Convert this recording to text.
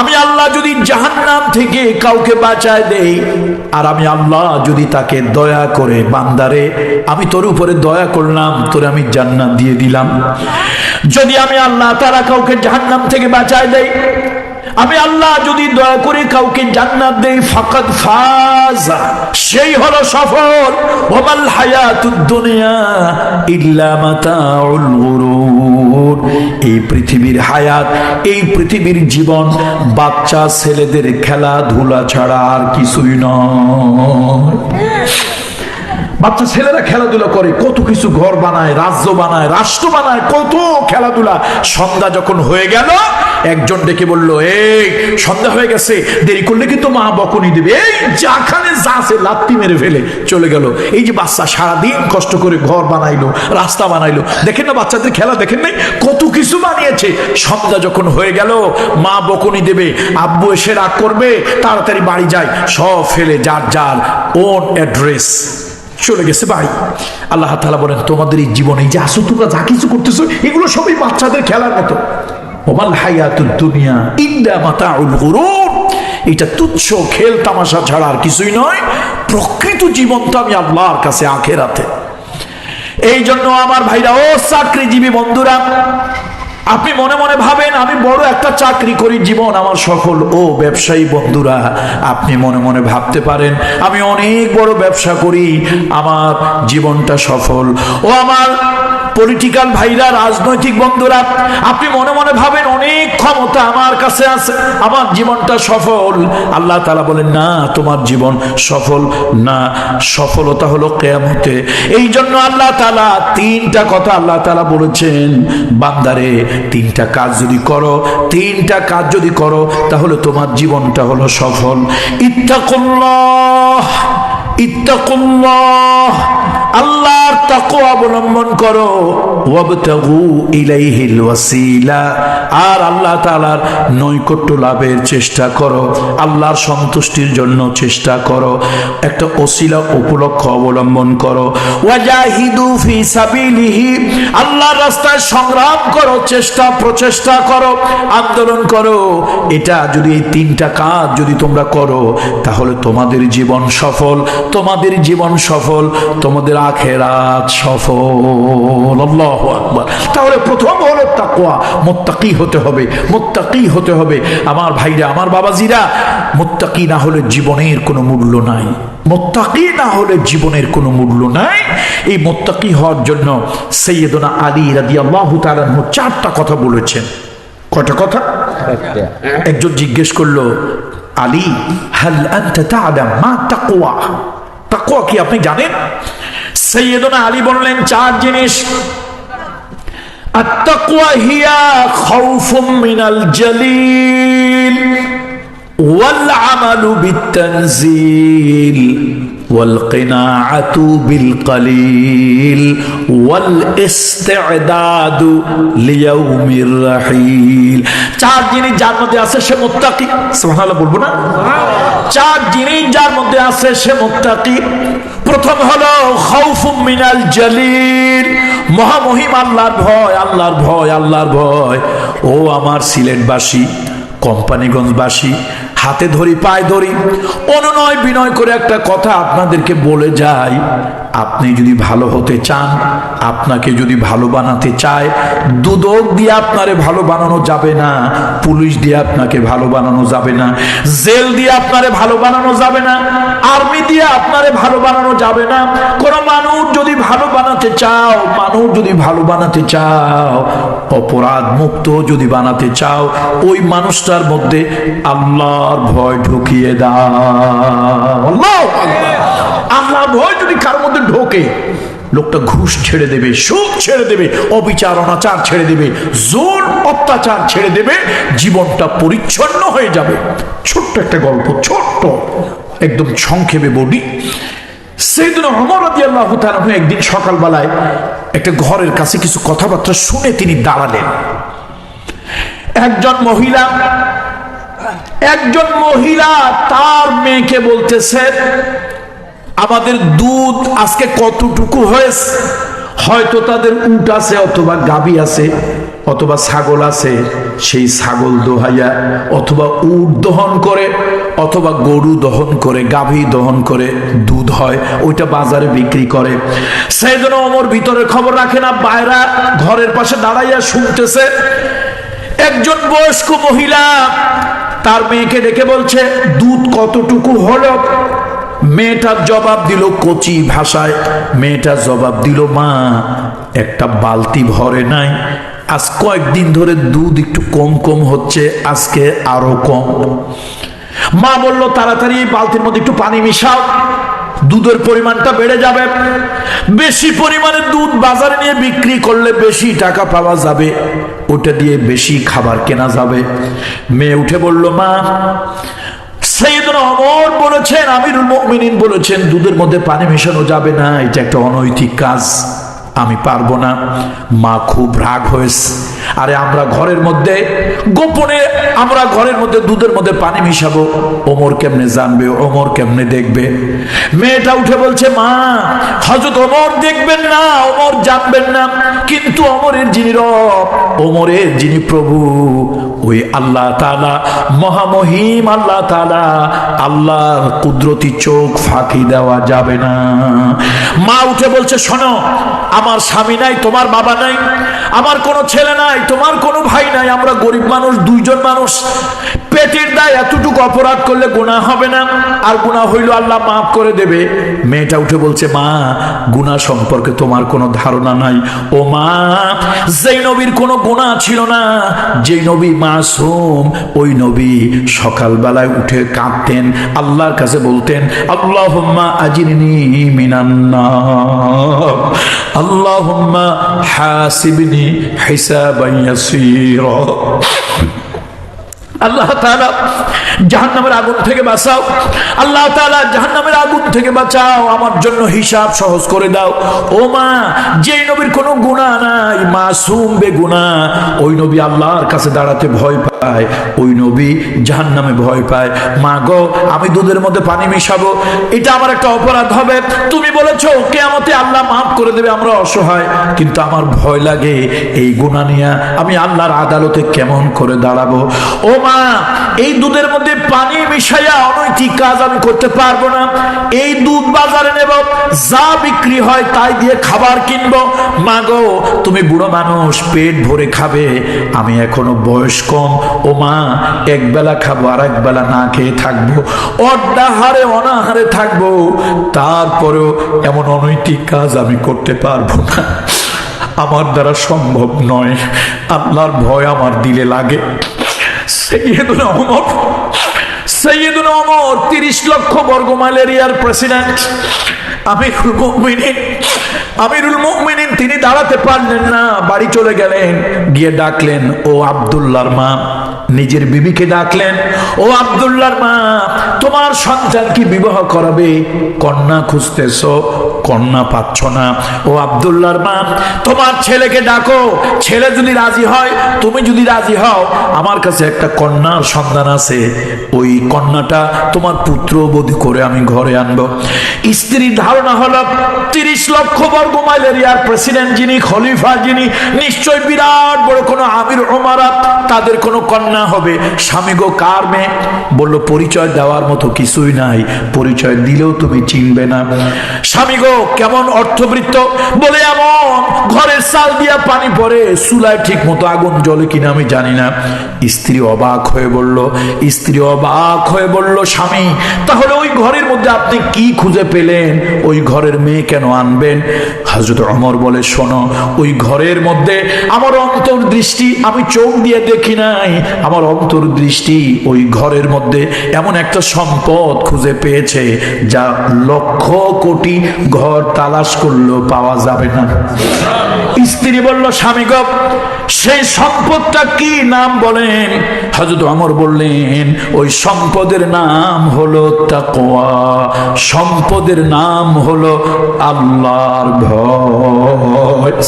আমি আল্লাহ যদি জাহান্নাম থেকে কাউকে বাঁচায় দেই, আর আমি আল্লাহ যদি তাকে দয়া করে বান্দারে, আমি তোর উপরে দয়া করলাম, তোর আমি জান্নাত দিয়ে দিলাম। যদি আমি আল্লাহ তারা কাউকে জাহান্নাম থেকে বাঁচায় দেই আমি আল্লাহ যদি দয়া করে কাউকে জান্নাত দেই, ফাকাদ ফাজ। সেই হলো সফল। ওমাল হায়াতুদ দুনিয়া ইল্লা মাতাউল গুরুর। এই পৃথিবীর হায়াত, এই পৃথিবীর জীবন বাচ্চা ছেলেদের খেলাধুলা ছাড়া আর কিছুই নয়। বাচ্চা ছেলেরা খেলাধুলা করে, কত কিছু ঘর বানায়, রাজ্য বানায়, রাষ্ট্র বানায়, কত খেলাধুলা। সন্ধ্যা যখন হয়ে গেল, একজন ডেকে বলল, এই, সন্ধ্যা হয়ে গেছে, দেরি করলে কিন্তু মা বকুনি দেবে? এই যাখানে যা আছে, লাত্তি মেরে ফেলে। চলে গেল। এই যে বাচ্চা সারাদিন কষ্ট করে ঘর বানাইলো, রাস্তা বানাইলো, দেখেন না বাচ্চাদের খেলা, দেখেন নাই? কত কিছু বানিয়েছে। সন্ধ্যা যখন হয়ে গেল, মা বকুনি দেবে, আব্বু এসে রাগ করবে, তাড়াতাড়ি বাড়ি যায়, সব ফেলে, যার যার ওন অ্যাড্রেস চলে গেছে বাড়ি। আল্লাহ তালা বলেন, তোমাদের এই জীবনে যে আসো তোমরা যা কিছু করতেছো, এগুলো সবই বাচ্চাদের খেলার মতো। এটা তুচ্ছ খেল, তামাশা ছাড়া আর কিছুই নয়। প্রকৃত এই জন্য আমার ভাইরা, ও চাকরিজীবী বন্ধুরা আপনি মনে মনে ভাবেন, আমি বড় একটা চাকরি করি জীবন আমার সফল। ও ব্যবসায়ী বন্ধুরা, আপনি মনে মনে ভাবতে পারেন, আমি অনেক বড় ব্যবসা করি, আমার জীবনটা সফল। ও আমার পলিটিক্যাল ভাইরা, রাজনৈতিক বন্ধুরা, আপনি মনে মনে ভাবেন অনেক ক্ষমতা আমার কাছে আছে, আমার জীবনটা সফল। আল্লাহ তালা বলেন, না, তোমার জীবন সফল না। সফলতা হলো কেয়ামতে। এই জন্য আল্লাহ তালা তিনটা কথা আল্লাহ তালা বলেছেন। বান্দারে, তিনটা কাজ যদি করো, তিনটা কাজ যদি করো, তাহলে তোমার জীবনটা হলো সফল। ইত্তাকুল্লাহ ইত্তাকুল্লাহ। অবলম্বন করো। আর আল্লাহ নৈকট্য লাভের চেষ্টা করো। আল্লাহর সন্তুষ্টির জন্য চেষ্টা করো। একটা ওসিলা উপলক্ষ অবলম্বন করো। সাবিলিহি। আল্লাহর রাস্তায় সংগ্রাম করো, চেষ্টা প্রচেষ্টা করো, আন্দোলন করো। এটা যদি এই তিনটা কাজ যদি তোমরা করো, তাহলে তোমাদের জীবন সফল। তোমাদের জীবন সফল, তোমাদের আখেরাত সফল। আল্লাহু আকবার। তাহলে প্রথম হলো তাকওয়া। মোত্তাকি হতে হবে মোত্তাকি হতে হবে। আমার ভাইরা আমার বাবাজিরা মোত্তাকি না হলে জীবনের কোনো মূল্য নাই। মোত্তাকি না হলে জীবনের কোনো মূল্য নাই। এই মোত্তাকি হওয়ার জন্য সৈয়দনা আলী রাদি আল্লাহ তালাহ চারটা কথা বলেছেন। কটা কথা? একজন জিজ্ঞেস করল আলী হাল আনতা তাআলাম মা তাকওয়া? তাকওয়া কি আপনি জানেন? সৈয়দনা আলী বললেন চার জিনিস। আত্মাকুয়া হিয়া খাউফুম মিনাল জালিল ওয়াল আমালু বিতানজিল والقناعة بالقليل والاستعداد ليوم الرحيل চার জিনিস যার মধ্যে আছে সে মুত্তাকি সুবহানাল্লাহ বলবো না চার জিনিস যার মধ্যে আছে সে মুত্তাকি প্রথম হলো খাউফুম মিনাল জালিল মহামহিম আল্লাহর ভয় আল্লাহর ভয় আল্লাহর ভয় ও আমার সিলেটবাসী কোম্পানিগঞ্জবাসী হাতে ধরি, পায়ে ধরি। অনুনয় বিনয় করে একটা কথা আপনাদেরকে বলে যাই। আপনি যদি ভালো হতে চান, আপনাকে যদি ভালো বানাতে চায়, দুদক দিয়ে আপনারে ভালো বানানো যাবে না, পুলিশ দিয়ে আপনাকে ভালো বানানো যাবে না, জেল দিয়ে আপনারে ভালো বানানো যাবে না, আর্মি দিয়ে আপনারে ভালো বানানো যাবে না, কোন মানুষ যদি ভালো বানাতে চাও, মানুষ যদি ভালো বানাতে চাও অপরাধ মুক্ত যদি বানাতে চাও, ওই মানুষটার মধ্যে আল্লাহর ভয় ঢুকিয়ে দাও। আল্লাহ আল্লাহর ভয় যদি কারোর মধ্যে ঢোকে, লোকটা ঘুষ ছেড়ে দেবে, সুদ ছেড়ে দেবে, অবিচার, অনাচার ছেড়ে দেবে, জোর, অত্যাচার ছেড়ে দেবে, জীবনটা পরিচ্ছন্ন হয়ে যাবে। ছোট্ট একটা গল্প, ছোট্ট, একদম সংক্ষেপে বলি। সেইদিন অমর রাদি আল্লাহ একদিন সকালবেলায় একটা ঘরের কাছে কিছু কথাবার্তা শুনে তিনি দাঁড়ালেন। একজন মহিলা একজন মহিলা তার মেয়েকে বলতেছে, আমাদের দুধ আজকে কতটুকু হয়েছে? হয়তো তাদের উট আছে অথবা গাবি আছে। অথবা ছাগল আছে, সেই ছাগল দোহাইয়া অথবা উট দহন করে, অথবা গরু দহন করে, গাভী দহন করে, দুধ হয়, ওইটা বাজারে বিক্রি করে। সেই জন্য অমর ভিতরে খবর রাখে না বাইরা ঘরের পাশে দাঁড়াইয়া শুনতেছে। একজন বয়স্ক মহিলা তার মেয়েকে ডেকে বলছে, দুধ কতটুকু হলো? মেয়েটার জবাব দিল কচি ভাষায়, মেয়েটা জবাব দিল, মা, একটা বালতি ভরে নাই আজ কয়েকদিন ধরে দুধ একটু কম কম হচ্ছে, আজকে আরও কম। মা বলল, তাড়াতাড়ি বালতির মধ্যে একটু পানি মিশাও। দুধের পরিমাণটা বেড়ে যাবে। বেশি পরিমাণে দুধ বাজারে নিয়ে বিক্রি করলে বেশি টাকা পাওয়া যাবে। ওটা দিয়ে বেশি খাবার কেনা যাবে। মেয়ে উঠে বলল, মা অমর বলেছেন, আমিরুল মুমিনিন বলেছেন, দুধের মধ্যে পানি মেশানো যাবে না। এটা একটা অনৈতিক কাজ। আমি পারব না। মা খুব রাগ হয়েছে। আরে আমরা ঘরের মধ্যে, গোপনে আমরা ঘরের মধ্যে দুধের মধ্যে পানি মিশাবো। ওমর কেমনে জানবে, ওমর কেমনে দেখবে? মেয়েটা উঠে বলছে, মা হজরত ওমর দেখবেন না, ওমর জানবেন না। কিন্তু অমরের যিনি রব, ওমরের যিনি প্রভু ওই আল্লাহ তালা মহামহিম আল্লাহ তালা আল্লাহর কুদরতি চোখ ফাঁকি দেওয়া যাবে না। মা উঠে বলছে, শোনো, আমার স্বামী নাই, তোমার বাবা নাই, আমার কোনো ছেলে নাই, তোমার কোনো ভাই নাই, আমরা গরিব মানুষ, দুইজন মানুষ। পেটের দায় এতটুকু অপরাধ করলে গুণা হবে না, আর গুণা হইল আল্লাহ মাফ করে দেবে। মেয়েটা উঠে বলছে, মা গুণা সম্পর্কে তোমার কোনো ধারণা নাই। ও মা, যেই নবীর কোনো গুণা ছিল না, যেই নবী মাসুম, ওই নবী সকালবেলায় উঠে কাঁদতেন, আল্লাহর কাছে বলতেন আল্লাহ আজিরনি মিনান্নার আল্লাহুম্মা হাসিবনি হিসাবান ইয়াসীরা। আল্লাহ তাআলা জাহান্নামের আগুন থেকে বাঁচাও। আল্লাহ তাআলা জাহান্নামের আগুন থেকে বাঁচাও। আমার জন্য হিসাব সহজ করে দাও। ও মা যে নবীর কোনো গুণা নাই, মাসুম বেগুনা ওই নবী আল্লাহর কাছে দাঁড়াতে ভয় পায়, ওই নবী জাহান্নামে ভয় পায়। মা গো, আমি দুধের মধ্যে পানি মিশাবো, এটা আমার একটা অপরাধ হবে। তুমি বলেছ, কেয়ামতে আল্লাহ মাফ করে দেবে, আমরা অসহায়। কিন্তু আমার ভয় লাগে এই গুণা নিয়ে, আমি আল্লাহর আদালতে কেমন করে দাঁড়াবো? ও মা, এই দুধের মধ্যে পানি মিশাইয়া অনৈতিক কাজ আমি করতে পারব না। এই দুধ বাজারে নেব, যা বিক্রি হয় তাই দিয়ে খাবার কিনবো। মা গো, তুমি বুড়ো মানুষ, পেট ভরে খাবে। আমি এখনও বয়স কম ও মা, এক বেলা খাব আর এক বেলা না খেয়ে থাকব অর্ধাহারে অনাহারে থাকব, তারপরেও এমন অনৈতিক কাজ আমি করতে পারব না। আমার দ্বারা সম্ভব নয়, আল্লাহর ভয় আমার দিলে লাগে। অমর তিরিশ লক্ষ বর্গ মাইল এরিয়ার প্রেসিডেন্ট, আমিরুল মুমিনিন আমিরুল মুমিনিন, তিনি দাঁড়াতে পারলেন না, বাড়ি চলে গেলেন। গিয়ে ডাকলেন, ও আব্দুল্লাহর মা। নিজের বিবিকে ডাকলেন, ও আব্দুল্লাহর মা, তোমার সন্তান কি বিবাহ করাবে? কন্যা খুঁজতেছ, কন্যা পাচ্ছ না। ও আব্দুল্লাহর মা, তোমার ছেলেকে ডাকো, ছেলে যদি রাজি হয়, তুমি যদি রাজি হও, আমার কাছে একটা কন্যার সন্ধান আছে। ওই কন্যাটা তোমার পুত্রবধূ করে আমি ঘরে আনব। স্ত্রীর ধারণা হলো, তিরিশ লক্ষ বর্গ মাইল এরিয়ার প্রেসিডেন্ট যিনি, খলিফা যিনি, নিশ্চয় বিরাট বড় কোনো আমির ওমারাত তাদের কোনো কন্যা হবে। স্বামী গো, কার মেয়ে? বলল, পরিচয় দেওয়ার মতো কিছুই নাই। পরিচয় দিলেও তুমি চিনবে না। স্বামী গো, কেমন অর্থবৃত্ত? বলে এমন, ঘরের চাল দিয়া পানি পড়ে চুলায় ঠিক মতো আগুন জ্বলে কিনা আমি জানি না। স্ত্রী অবাক হয়ে বলল, স্ত্রী অবাক হয়ে বলল, স্বামী, তাহলে ওই ঘরের মধ্যে আপনি কি খুঁজে পেলেন? ওই ঘরের মেয়ে কেন আনবেন? হাজরত অমর বলে, শোনো, ওই ঘরের মধ্যে আমার অন্তর্দৃষ্টি আমি চোখ দিয়ে দেখি নাই। আমার অন্তর্দৃষ্টি ওই ঘরের মধ্যে এমন একটা সম্পদ খুঁজে পেয়েছে, যা লক্ষ কোটি ঘর তালাশ করলেও পাওয়া যাবে না। স্ত্রী বলল, স্বামী গপ সেই সম্পদটা কি নাম বলেন? হজরত অমর বললেন, ওই সম্পদের নাম হলো তাকওয়া। সম্পদের নাম হলো আল্লাহর ভয়।